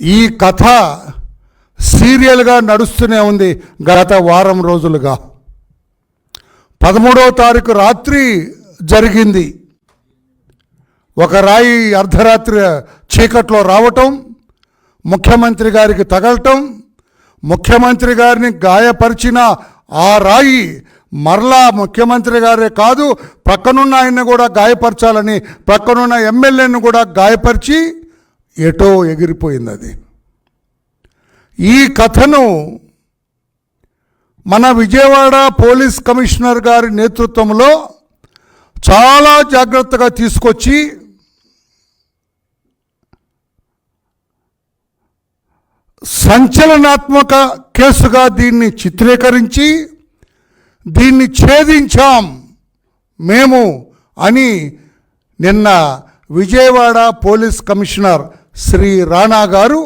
ఈ కథ సీరియల్గా నడుస్తూనే ఉంది గత వారం రోజులుగా. పదమూడవ తారీఖు రాత్రి జరిగింది. ఒక రాయి అర్ధరాత్రి చీకట్లో రావటం ముఖ్యమంత్రి గారికి తగలటం ముఖ్యమంత్రి గారిని గాయపరిచిన ఆ రాయి మరలా ముఖ్యమంత్రి గారే కాదు పక్కనున్న ఆయన్ని కూడా గాయపరచాలని పక్కనున్న ఎమ్మెల్యేని కూడా గాయపరిచి ఎటో ఎగిరిపోయింది అది ఈ కథను మన విజయవాడ పోలీస్ కమిషనర్ గారి నేతృత్వంలో చాలా జాగ్రత్తగా తీసుకొచ్చి సంచలనాత్మక కేసుగా దీన్ని చిత్రీకరించి దీన్ని ఛేదించాం మేము అని నిన్న విజయవాడ పోలీస్ కమిషనర్ శ్రీ రాణా గారు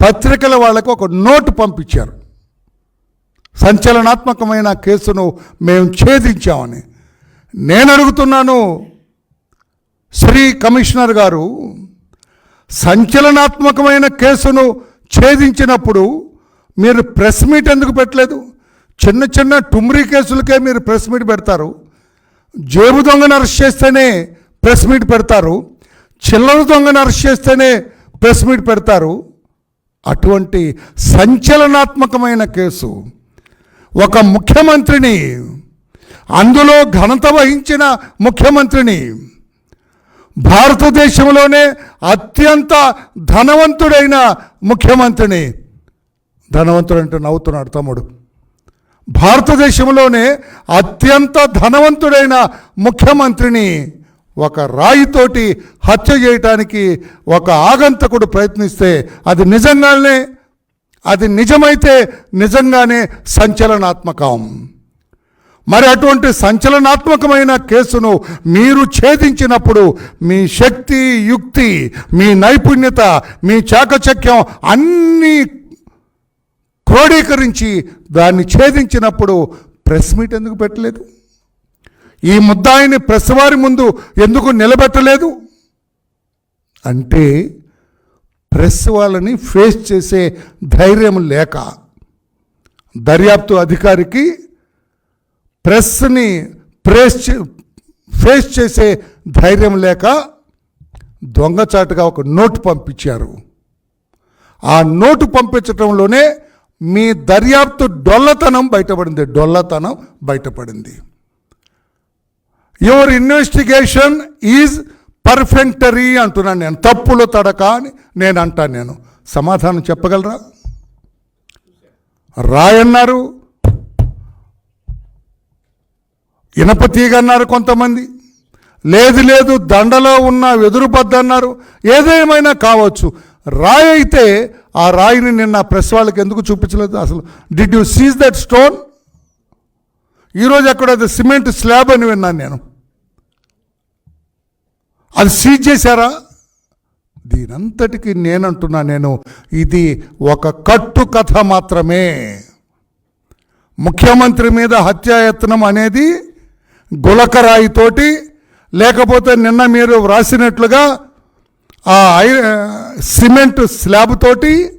పత్రికల వాళ్ళకు ఒక నోటు పంపించారు. సంచలనాత్మకమైన కేసును మేము ఛేదించామని. నేను అడుగుతున్నాను శ్రీ కమిషనర్ గారు సంచలనాత్మకమైన కేసును ఛేదించినప్పుడు మీరు ప్రెస్ మీట్ ఎందుకు పెట్టలేదు? చిన్న చిన్న టుమ్రీ కేసులకే మీరు ప్రెస్ మీట్ పెడతారు. జేబు దొంగను అరెస్ట్ చేస్తేనే ప్రెస్ మీట్ పెడతారు. చిల్లర దొంగను అరెస్ట్ చేస్తేనే ప్రెస్ మీట్ పెడతారు. అటువంటి సంచలనాత్మకమైన కేసు ఒక ముఖ్యమంత్రిని అందులో ఘనత వహించిన ముఖ్యమంత్రిని భారతదేశంలోనే అత్యంత ధనవంతుడైన ముఖ్యమంత్రిని. ధనవంతుడు అంటే నవ్వుతున్నాడు తమ్ముడు. భారతదేశంలోనే అత్యంత ధనవంతుడైన ముఖ్యమంత్రిని ఒక రాయితోటి హత్య చేయటానికి ఒక ఆగంతకుడు ప్రయత్నిస్తే అది నిజంగానే అది నిజమైతే నిజంగానే సంచలనాత్మకం. మరి అటువంటి సంచలనాత్మకమైన కేసును మీరు ఛేదించినప్పుడు మీ శక్తి యుక్తి మీ నైపుణ్యత మీ చాకచక్యం అన్నీ క్రోడీకరించి దాన్ని ఛేదించినప్పుడు ప్రెస్ మీట్ ఎందుకు పెట్టలేదు? ఈ ముద్దాయిని ప్రెస్ వారి ముందు ఎందుకు నిలబెట్టలేదు? అంటే ప్రెస్ వాళ్ళని ఫేస్ చేసే ధైర్యం లేక దర్యాప్తు అధికారికి ప్రెస్ని ప్రేస్ చే- ఫేస్ చేసే ధైర్యం లేక దొంగచాటుగా ఒక నోటు పంపించారు. ఆ నోటు పంపించటంలోనే మీ దర్యాప్తు డొల్లతనం బయటపడింది డొల్లతనం బయటపడింది. యువర్ ఇన్వెస్టిగేషన్ ఈజ్ పర్ఫెక్టరీ అంటున్నాను నేను. తప్పులు తడక అని నేను అంటాను నేను. సమాధానం చెప్పగలరా? రాయన్నారు ఇనప తీగ అన్నారు కొంతమంది. లేదు లేదు దండలో ఉన్న వెదురు అన్నారు. ఏదేమైనా కావచ్చు. రాయి అయితే ఆ రాయిని నిన్న ప్రెస్ వాళ్ళకి ఎందుకు చూపించలేదు? అసలు did you seize that stone ఈరోజు అక్కడ అది సిమెంట్ స్లాబ్ అని విన్నాను నేను. అది సీజ్ చేశారా? దీనంతటికి నేనంటున్నా నేను ఇది ఒక కట్టు కథ మాత్రమే. ముఖ్యమంత్రి మీద హత్యాయత్నం అనేది గులకరాయితోటి లేకపోతే నిన్న మీరు వ్రాసినట్లుగా ఆ ఐ- సిమెంట్ స్లాబ్ తోటి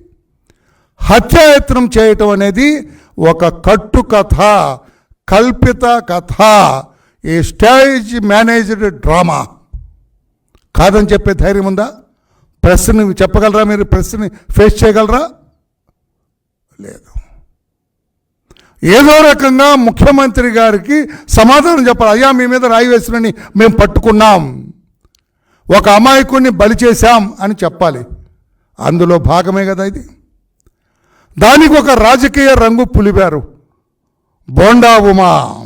హత్యాయత్నం చేయటం అనేది ఒక కట్టు కథ. కల్పిత కథ ఏ స్టేజ్ మేనేజ్డ్ డ్రామా. కాదని చెప్పే ధైర్యం ఉందా? ప్రశ్న చెప్పగలరా మీరు? ప్రశ్న ఫేస్ చేయగలరా? లేదు. ఏదో రకంగా ముఖ్యమంత్రి గారికి సమాధానం చెప్పాలి. అయ్యా మీ మీద రాయి వేసినని మేము పట్టుకున్నాం. ఒక అమాయకుడిని బలి చేశాం అని చెప్పాలి. అందులో భాగమే కదా ఇది. దానికి ఒక రాజకీయ రంగు పులిపారు Bonda Uma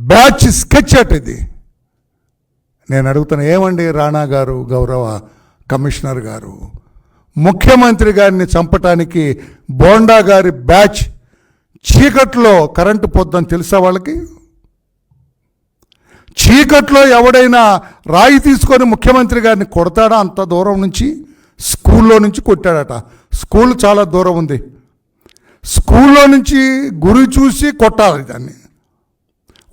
batch sketch at ఇది నేను అడుగుతున్నా ఏమండి రాణా గారు గౌరవ కమిషనర్ గారు? ముఖ్యమంత్రి గారిని చంపటానికి బోండా గారి బ్యాచ్ చీకట్లో కరెంటు పొద్దని తెలుసా వాళ్ళకి? చీకట్లో ఎవడైనా రాయి తీసుకొని ముఖ్యమంత్రి గారిని కొడతాడా అంత దూరం నుంచి? స్కూల్లో నుంచి కొట్టాడట. స్కూల్ చాలా దూరం ఉంది. స్కూల్లో నుంచి గురి చూసి కొట్టాలి దాన్ని.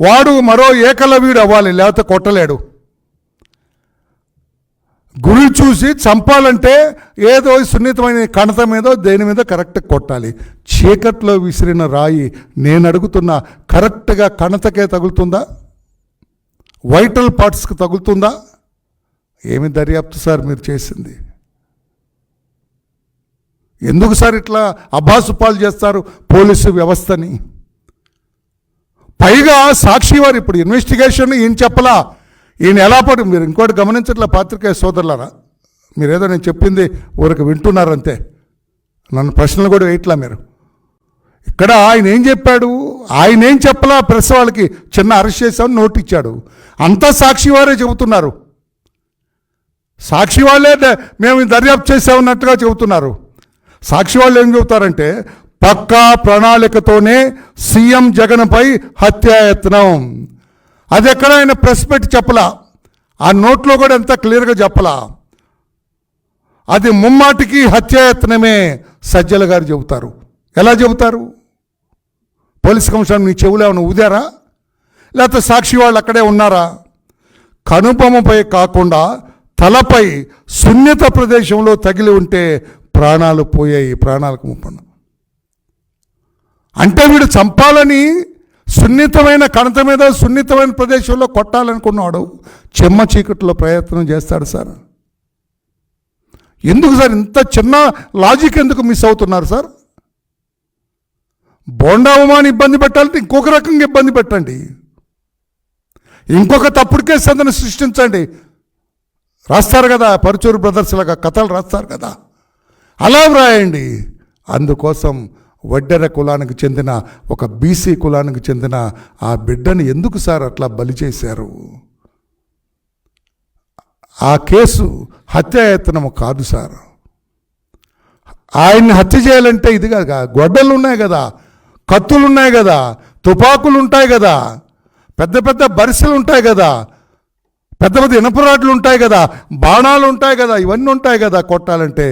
వాడు మరో ఏకలవ్యుడు అవ్వాలి లేకపోతే కొట్టలేడు. గురి చూసి చంపాలంటే ఏదో సున్నితమైన కణత మీదో దేని మీద కరెక్ట్ కొట్టాలి. చీకట్లో విసిరిన రాయి నేను అడుగుతున్నా కరెక్ట్గా కణతకే తగులుతుందా? వైటల్ పార్ట్స్కి తగులుతుందా? ఏమి దర్యాప్తు సార్ మీరు చేసింది? ఎందుకు సార్ ఇట్లా అభాసుపాలు చేస్తారు పోలీసు వ్యవస్థని? పైగా సాక్షి వారు ఇప్పుడు ఇన్వెస్టిగేషన్ ఈయన చెప్పలా? ఈయన ఎలా పడు మీరు ఇంకోటి గమనించట్లే పాత్రికేయ సోదరులారా? మీరేదో నేను చెప్పింది ఊరికి వింటున్నారంతే. నన్ను ప్రశ్నలు కూడా వేయట్లా మీరు. ఇక్కడ ఆయన ఏం చెప్పాడు? ఆయన ఏం చెప్పలా? ప్రెస్ వాళ్ళకి చిన్న అరెస్ట్ చేశామని నోట్ ఇచ్చాడు. అంతా సాక్షి వారే చెబుతున్నారు. సాక్షి వాళ్ళే మేము దర్యాప్తు చేసామన్నట్టుగా చెబుతున్నారు. సాక్షి వాళ్ళు ఏం చెబుతారంటే పక్కా ప్రణాళికతోనే సీఎం జగన్పై హత్యాయత్నం అది ఎక్కడ ఆయన ప్రెస్ పెట్టి చెప్పలా? ఆ నోట్లో కూడా ఎంత క్లియర్గా చెప్పలా? అది ముమ్మాటికి హత్యాయత్నమే సజ్జల గారు చెబుతారు. ఎలా చెబుతారు? పోలీస్ కమిషనర్ నీ చెవులు ఏమైనా ఊదారా? లేకపోతే సాక్షి వాళ్ళు అక్కడే ఉన్నారా? కనుబొమ్మపై కాకుండా తలపై సున్నిత ప్రదేశంలో తగిలి ఉంటే ప్రాణాలు పోయాయి ప్రాణాలకు ముప్పన్న అంటే వీడు చంపాలని సున్నితమైన కణత మీద సున్నితమైన ప్రదేశంలో కొట్టాలనుకున్నాడు. చెమ్మ చీకట్లో ప్రయత్నం చేస్తాడు సార్. ఎందుకు సార్ ఇంత చిన్న లాజిక్ ఎందుకు మిస్ అవుతున్నారు సార్? బోండా ఉమాని ఇబ్బంది పెట్టాలంటే ఇంకొక రకంగా ఇబ్బంది పెట్టండి. ఇంకొక తప్పుడు కేసు అతను సృష్టించండి. రాస్తారు కదా పరుచూరు బ్రదర్స్ లాగా కథలు రాస్తారు కదా. అలా వ్రాయండి. అందుకోసం వడ్డెర కులానికి చెందిన ఒక బీసీ కులానికి చెందిన ఆ బిడ్డని ఎందుకు సార్ అట్లా బలి చేశారు? ఆ కేసు హత్యాయత్నము కాదు సార్. ఆయన్ని హత్య చేయాలంటే ఇది కాదు గొడ్డలు ఉన్నాయి కదా కత్తులు ఉన్నాయి కదా తుపాకులు ఉంటాయి కదా పెద్ద పెద్ద బరిసెలు ఉంటాయి కదా పెద్ద పెద్ద ఇనపరాట్లు ఉంటాయి కదా బాణాలు ఉంటాయి కదా ఇవన్నీ ఉంటాయి కదా కొట్టాలంటే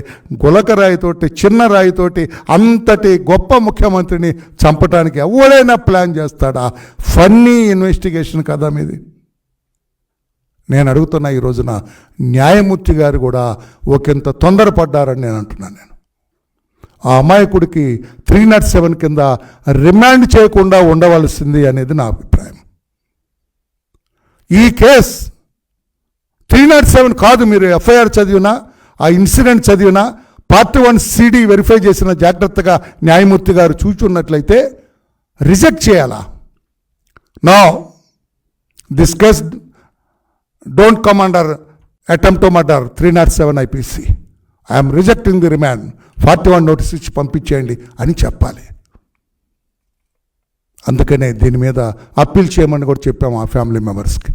గులక రాయితోటి చిన్న రాయితోటి అంతటి గొప్ప ముఖ్యమంత్రిని చంపడానికి ఎవడైనా ప్లాన్ చేస్తాడా? ఫన్నీ ఇన్వెస్టిగేషన్ కదా మీది. నేను అడుగుతున్న ఈ రోజున న్యాయమూర్తి గారు కూడా ఒకంత తొందరపడ్డారని నేను అంటున్నాను నేను. ఆ అమాయకుడికి త్రీ నాట్ సెవెన్ కింద రిమాండ్ చేయకుండా ఉండవలసింది అనేది నా అభిప్రాయం. ఈ కేస్ త్రీ నాట్ సెవెన్ కాదు మీరు ఎఫ్ఐఆర్ చదివినా ఆ ఇన్సిడెంట్ చదివినా పార్ట్ వన్ సిడి వెరిఫై చేసిన జాగ్రత్తగా న్యాయమూర్తి గారు చూచున్నట్లయితే రిజెక్ట్ చేయాలా? No. This case don't come under attempt to murder three not seven IPC. I'm rejecting the remand. Forty one notice ఇచ్చి పంపించేయండి అని చెప్పాలి. అందుకనే దీని మీద అప్పీల్ చేయమని కూడా చెప్పాము ఆ ఫ్యామిలీ మెంబర్స్కి.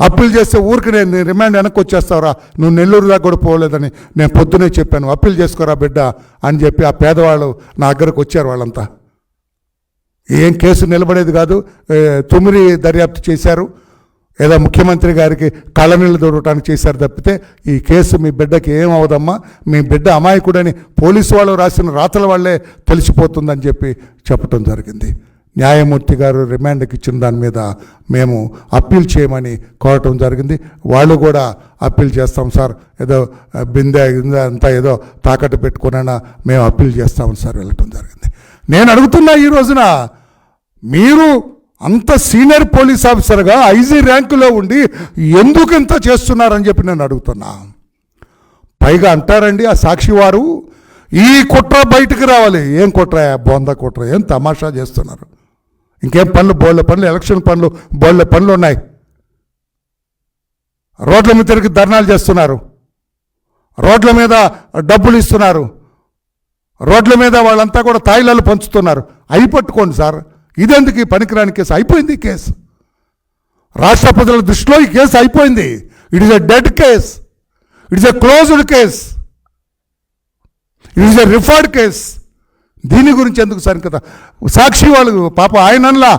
అప్పీల్ చేస్తే ఊరికి నేను రిమాండ్ వెనక్కి వచ్చేస్తావురా. నువ్వు నెల్లూరు దాకా కూడా పోలేదని నేను పొద్దునే చెప్పాను. అప్పీల్ చేసుకోరా బిడ్డ అని చెప్పి ఆ పేదవాళ్ళు నా దగ్గరకు వచ్చారు వాళ్ళంతా. ఏం కేసు నిలబడేది కాదు. తుమిరి తుమ్మిరి దర్యాప్తు చేశారు. ఏదో ముఖ్యమంత్రి గారికి కళ్ళనీళ్ళు దొరకటానికి చేశారు తప్పితే ఈ కేసు మీ బిడ్డకి ఏం అవదమ్మా? మీ బిడ్డ అమాయకుడని పోలీసు వాళ్ళు రాసిన రాతల వాళ్ళే తెలిసిపోతుందని చెప్పి చెప్పడం జరిగింది. న్యాయమూర్తి గారు రిమాండ్కి ఇచ్చిన దాని మీద మేము అప్పీల్ చేయమని కోరటం జరిగింది. వాళ్ళు కూడా అప్పీల్ చేస్తాం సార్. ఏదో బిందె గిందె అంతా ఏదో తాకట్టు పెట్టుకునైనా మేము అప్పీల్ చేస్తామని సార్ వెళ్ళటం జరిగింది. నేను అడుగుతున్నా ఈ రోజున మీరు అంత సీనియర్ పోలీస్ ఆఫీసర్గా ఐజీ ర్యాంకులో ఉండి ఎందుకు ఇంత చేస్తున్నారని చెప్పి నేను అడుగుతున్నా. పైగా అంటారండి ఆ సాక్షి వారు ఈ కుట్ర బయటికి రావాలి. ఏం కుట్ర? బొంద కుట్ర. ఏం తమాషా చేస్తున్నారు? ఇంకేం పనులు? బోళ్ళ పనులు ఎలక్షన్ పనులు బోళ్ళ పనులు ఉన్నాయి. రోడ్ల మీద తిరిగి ధర్నాలు చేస్తున్నారు. రోడ్ల మీద డబ్బులు ఇస్తున్నారు. రోడ్ల మీద వాళ్ళంతా కూడా తాయిలాలు పంచుతున్నారు. అయి పట్టుకోండి సార్. ఇదెందుకు ఈ పనికిరాని కేసు? అయిపోయింది ఈ కేసు. రాష్ట్ర ప్రజల దృష్టిలో ఈ కేసు అయిపోయింది. It is a dead case it is a closed case it is a referred case దీని గురించి ఎందుకు సార్ సాక్షి వాళ్ళు పాప ఆయనలా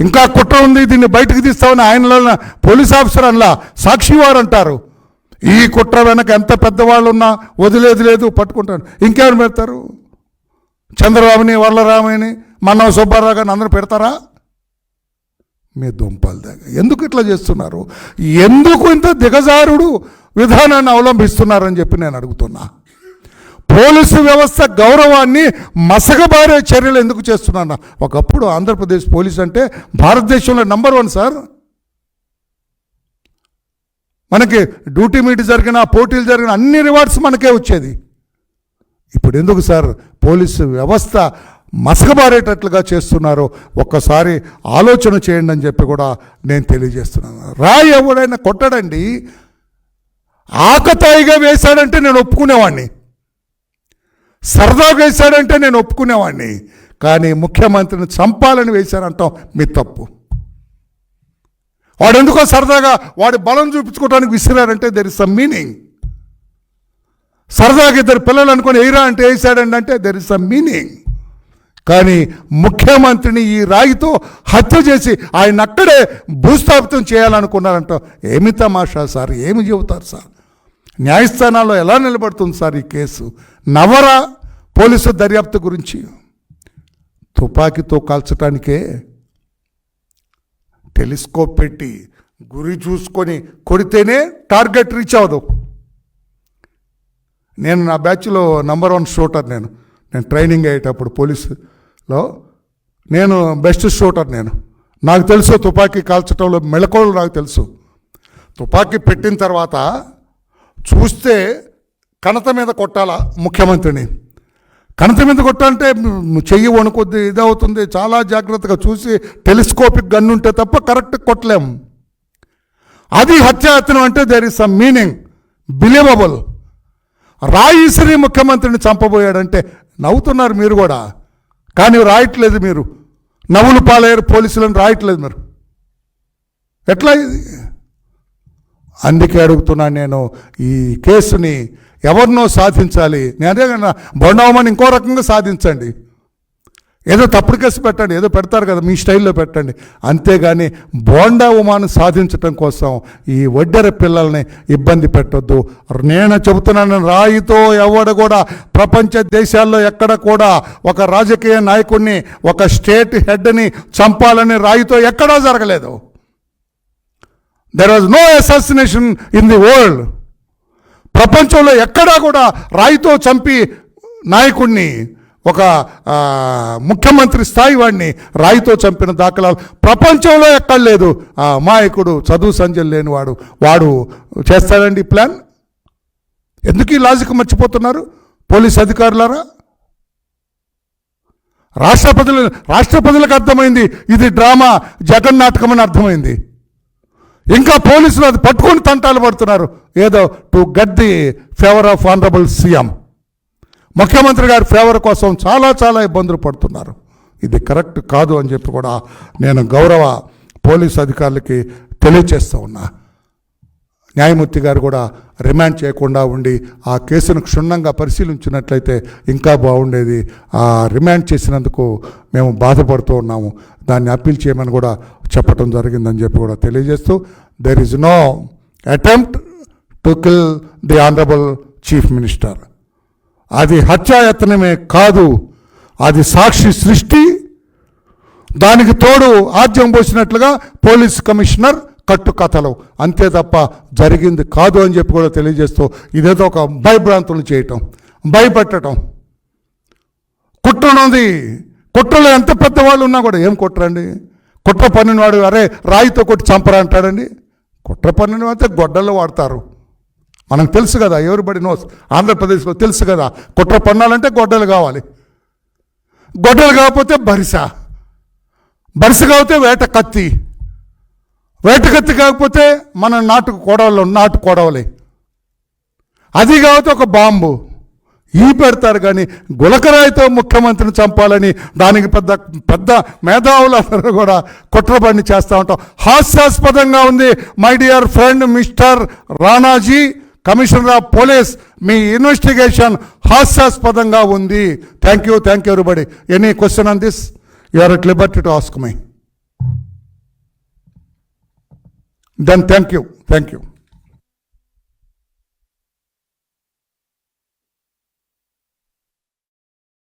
ఇంకా కుట్ర ఉంది దీన్ని బయటకు తీస్తామని ఆయన పోలీస్ ఆఫీసర్ అనలా. సాక్షి వారు అంటారు ఈ కుట్ర వెనక ఎంత పెద్దవాళ్ళు ఉన్నా వదిలేదు లేదు పట్టుకుంటారు. ఇంకెవరు పెడతారు? చంద్రబాబుని వరలరామని మన్నవ సుబ్బారావు గారిని అందరూ పెడతారా? మీ దుంపలు దగ్గర ఎందుకు ఇట్లా చేస్తున్నారు? ఎందుకు ఇంత దిగజారుడు విధానాన్ని అవలంబిస్తున్నారని చెప్పి నేను అడుగుతున్నా. పోలీసు వ్యవస్థ గౌరవాన్ని మసకబారే చర్యలు ఎందుకు చేస్తున్నాను ఒకప్పుడు ఆంధ్రప్రదేశ్ పోలీస్ అంటే భారతదేశంలో నంబర్ వన్ సార్. మనకి డ్యూటీ మీట్ జరిగిన పోటీలు జరిగిన అన్ని రివార్డ్స్ మనకే వచ్చేది. ఇప్పుడు ఎందుకు సార్ పోలీసు వ్యవస్థ మసకబారేటట్లుగా చేస్తున్నారో ఒక్కసారి ఆలోచన చేయండి అని చెప్పి కూడా నేను తెలియజేస్తున్నాను. రాయి ఎవడైనా కొట్టడండి ఆకతాయిగా వేశాడంటే నేను ఒప్పుకునేవాడిని సరదాగా వేశాడంటే నేను ఒప్పుకునేవాడిని. కానీ ముఖ్యమంత్రిని చంపాలని వేశారంటాం మీ తప్పు. వాడు ఎందుకో సరదాగా వాడి బలం చూపించుకోవడానికి విసిరారంటే దెర్ ఇస్ సమ్ మీనింగ్ సరదాగా ఇద్దరు పిల్లలు అనుకొని ఎయిరా అంటే వేసాడండి అంటే దెర్ ఇస్ సమ్ మీనింగ్ కానీ ముఖ్యమంత్రిని ఈ రాయితో హత్య చేసి ఆయన అక్కడే భూస్థాపితం చేయాలనుకున్నారంట ఏమి తమాషా సార్? ఏమి చెబుతారు సార్? న్యాయస్థానాల్లో ఎలా నిలబడుతుంది సార్ ఈ కేసు? నవర పోలీసు దర్యాప్తు గురించి తుపాకీతో కాల్చటానికే టెలిస్కోప్ పెట్టి గురి చూసుకొని కొడితేనే టార్గెట్ రీచ్ అవ్వదు. నేను నా బ్యాచ్లో నంబర్ వన్ షూటర్ నేను. నేను ట్రైనింగ్ అయ్యేటప్పుడు పోలీసులో నేను బెస్ట్ షూటర్ నేను. నాకు తెలుసు తుపాకీ కాల్చడంలో మెళకువలు నాకు తెలుసు. తుపాకీ పెట్టిన తర్వాత చూస్తే కణత మీద కొట్టాలా ముఖ్యమంత్రిని? కణత మీద కొట్టాలంటే చెయ్యి వణుకొద్ది ఇదవుతుంది. చాలా జాగ్రత్తగా చూసి టెలిస్కోపిక్ గన్ ఉంటే తప్ప కరెక్ట్ కొట్టలేం. అది హత్యాయత్నం అంటే there is some meaning believable రాయిశ్రీ ముఖ్యమంత్రిని చంపబోయాడంటే నవ్వుతున్నారు మీరు కూడా. కానీ రాయట్లేదు మీరు. నవ్వులు పాలయ్యారు పోలీసులను రాయట్లేదు మీరు. ఎట్లా ఇది? అందుకే అడుగుతున్నాను నేను ఈ కేసుని ఎవరినో సాధించాలి. నేను అదే బొండవమని ఇంకో రకంగా సాధించండి. ఏదో తప్పుడు కేసు పెట్టండి ఏదో పెడతారు కదా మీ స్టైల్లో పెట్టండి. అంతేగాని బోండా ఉమాను సాధించటం కోసం ఈ వడ్డెర పిల్లల్ని ఇబ్బంది పెట్టొద్దు. నేను చెబుతున్నాను రాయితో ఎవడ కూడా ప్రపంచ దేశాల్లో ఎక్కడ కూడా ఒక రాజకీయ నాయకుడిని ఒక స్టేట్ హెడ్ని చంపాలని రాయితో ఎక్కడా జరగలేదు. There was no assassination in the world ప్రపంచంలో ఎక్కడా కూడా రాయితో చంపి నాయకుడిని ఒక ముఖ్యమంత్రి స్థాయి వాడిని రాయితో చంపిన దాఖలాలు ప్రపంచంలో ఎక్కడ లేదు. ఆ అమాయకుడు చదువు సంజయ్ లేనివాడు. వాడు చేస్తాడండి ప్లాన్? ఎందుకు ఈ లాజిక్ మర్చిపోతున్నారు? పోలీస్ అధికారులారా? రాష్ట్రపతులు రాష్ట్రపతులకు అర్థమైంది. ఇది డ్రామా జగన్ నాటకం అని అర్థమైంది. ఇంకా పోలీసులు అది పట్టుకొని తంటాలు పడుతున్నారు. ఏదో to get the favour of honourable CM ముఖ్యమంత్రి గారి ఫేవర్ కోసం చాలా చాలా ఇబ్బందులు పడుతున్నారు. ఇది కరెక్ట్ కాదు అని చెప్పి కూడా నేను గౌరవ పోలీస్ అధికారులకి తెలియచేస్తూ ఉన్నా. న్యాయమూర్తి గారు కూడా రిమాండ్ చేయకుండా ఉండి ఆ కేసును క్షుణ్ణంగా పరిశీలించినట్లయితే ఇంకా బాగుండేది. ఆ రిమాండ్ చేసినందుకు మేము బాధపడుతూ ఉన్నాము. దాన్ని అప్పీల్ చేయమని కూడా చెప్పడం జరిగిందని చెప్పి కూడా తెలియజేస్తూ there is no attempt to kill the honourable chief minister అది హత్యాయత్నమే కాదు. అది సాక్షి సృష్టి. దానికి తోడు ఆద్యం పోసినట్లుగా పోలీస్ కమిషనర్ కట్టు కథలు అంతే తప్ప జరిగింది కాదు అని చెప్పి కూడా తెలియజేస్తూ ఇదేదో ఒక భయభ్రాంతులు చేయటం భయపెట్టడం కుట్రనుంది. కుట్రలో ఎంత పెద్దవాళ్ళు ఉన్నా కూడా ఏం కుట్రండి? కుట్ర పన్నినవాడు అరే రాయితో కొట్టి చంపరా అంటాడండి? కుట్ర పన్నిన అయితే గొడ్డల్లో వాడతారు. మనకు తెలుసు కదా ఎవరిబడి నోస్ ఆంధ్రప్రదేశ్లో తెలుసు కదా కుట్ర పన్నాలంటే గొడ్డలు కావాలి. గొడ్డలు కాకపోతే బరిస. బరిస కాకపోతే వేట కత్తి. వేటకత్తి కాకపోతే మన నాటు కొడవలు నాటు కొడవలి. అది కాకపోతే ఒక బాంబు. ఈ పెడతారు కానీ గులకరాయితో ముఖ్యమంత్రిని చంపాలని దానికి పెద్ద పెద్ద మేధావులందరూ కూడా కుట్రబడిని చేస్తూ ఉంటాం. హాస్యాస్పదంగా ఉంది my dear friend mister Ranaji. Commissioner of police me investigation హాస్యాస్పదంగా ఉంది. Thank you thank you everybody. Any question on this? You are at liberty to ask my. Then thank you thank you